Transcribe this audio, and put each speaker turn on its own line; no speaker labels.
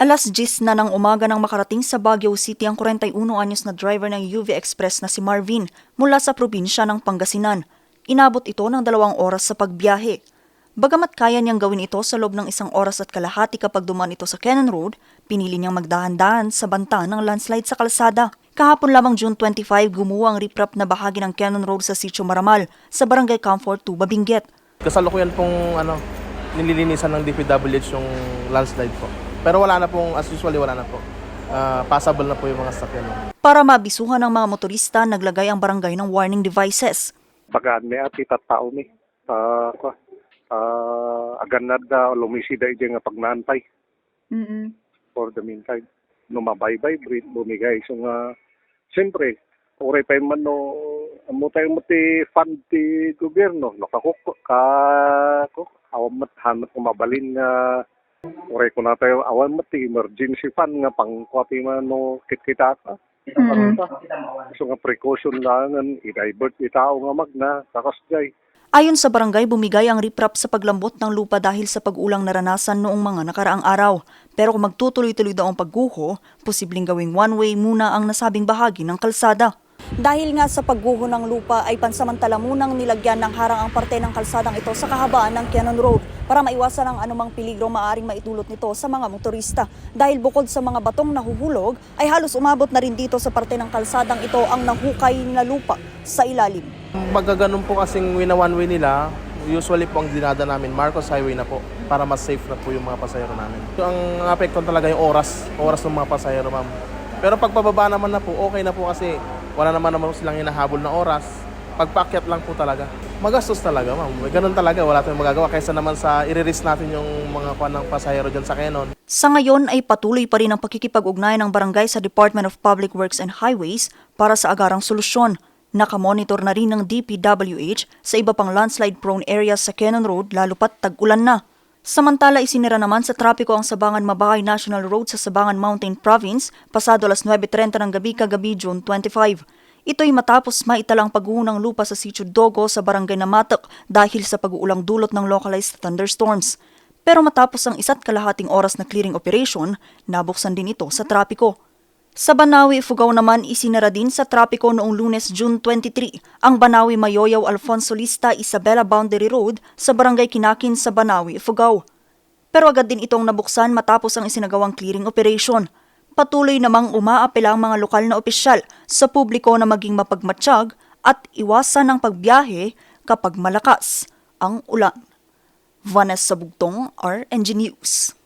Alas 10 na ng umaga nang makarating sa Baguio City ang 41 anyos na driver ng UV Express na si Marvin mula sa probinsya ng Pangasinan. Inabot ito ng dalawang oras sa pagbiyahe. Bagamat kaya niyang gawin ito sa loob ng isang oras at kalahati kapag dumaan ito sa Cannon Road, pinili niyang magdahan-dahan sa banta ng landslide sa kalsada. Kahapon lamang June 25, gumuha ang riprap na bahagi ng Cannon Road sa Sitio Maramal sa Barangay Comfort 2, Babinget.
Kasalukuyan pong ano, nililinisan ng DPWH yung landslide po. Pero wala na pong, as usually wala na po. Ah, passable na po yung mga sakyan.
Para mabisuhan ng mga motorista, naglagay ang barangay ng warning devices.
bagaan mi ati tattao mi. Ah, uh, uh, aganad da lumisida ije nga pagnantay for the meantime. Numabaybay, breed, bumigay. So nga, siyempre, oray pa man no, amo tayo mo ti fund ti gobyerno. Nakakuk, ka, ko, awan mat, hanap ko mabalin nga, oray ko na tayo, awan mat ti emergency fund nga, pang kwapi man no, kit-kita ka. So nga precaution lang, i-divert itao nga magna, kakasjay.
Ayon sa barangay, bumigay ang riprap sa paglambot ng lupa dahil sa pag-ulang naranasan noong mga nakaraang araw. Pero kung magtutuloy-tuloy daw ang pagguho, posibleng gawing one-way muna ang nasabing bahagi ng kalsada. Dahil nga sa pagguho ng lupa ay pansamantala munang nilagyan ng harang ang parte ng kalsadang ito sa kahabaan ng Cannon Road para maiwasan ang anumang peligro maaring maitulot nito sa mga motorista. Dahil bukod sa mga batong nahuhulog, ay halos umabot na rin dito sa parte ng kalsadang ito ang nahukay na lupa sa ilalim.
Magaganon po kasing wina one way nila, usually po ang dinada namin, Marcos Highway na po, para mas safe na po yung mga pasahero namin. So, ang apekton talaga yung oras, oras ng mga pasahero ma'am. Pero pag pababa naman na po, okay na po kasi wala naman naman silang hinahabol na oras. Pagpakyat lang po talaga. Magastos talaga ma'am. Ganun talaga, wala tayong magagawa kaysa naman sa i-release natin yung mga kwan ng pasahero dyan sa Canon.
Sa ngayon ay patuloy pa rin ang pakikipag-ugnayan ng barangay sa Department of Public Works and Highways para sa agarang solusyon. Nakamonitor na rin ng DPWH sa iba pang landslide-prone areas sa Cannon Road lalo pat tag-ulan na. Samantala isinira naman sa trapiko ang Sabangan Mabakay National Road sa Sabangan Mountain Province pasado alas 9.30 ng gabi kagabi June 25. Ito'y matapos maitalang pagguho ng lupa sa Sitio Dogo sa barangay Namatok dahil sa pag-uulang dulot ng localized thunderstorms. Pero matapos ang isa't kalahating oras na clearing operation, nabuksan din ito sa trapiko. Sa Banawi, Fugao naman isinara din sa trapiko noong lunes June 23 ang Banawi Mayoyaw Alfonso Lista Isabela Boundary Road sa barangay Kinakin sa Banawi, Fugao. Pero agad din itong nabuksan matapos ang isinagawang clearing operation. Patuloy namang umaapela ang mga lokal na opisyal sa publiko na maging mapagmatsyag at iwasan ang pagbiyahe kapag malakas ang ulan. Vanessa Bugtong, RNG News.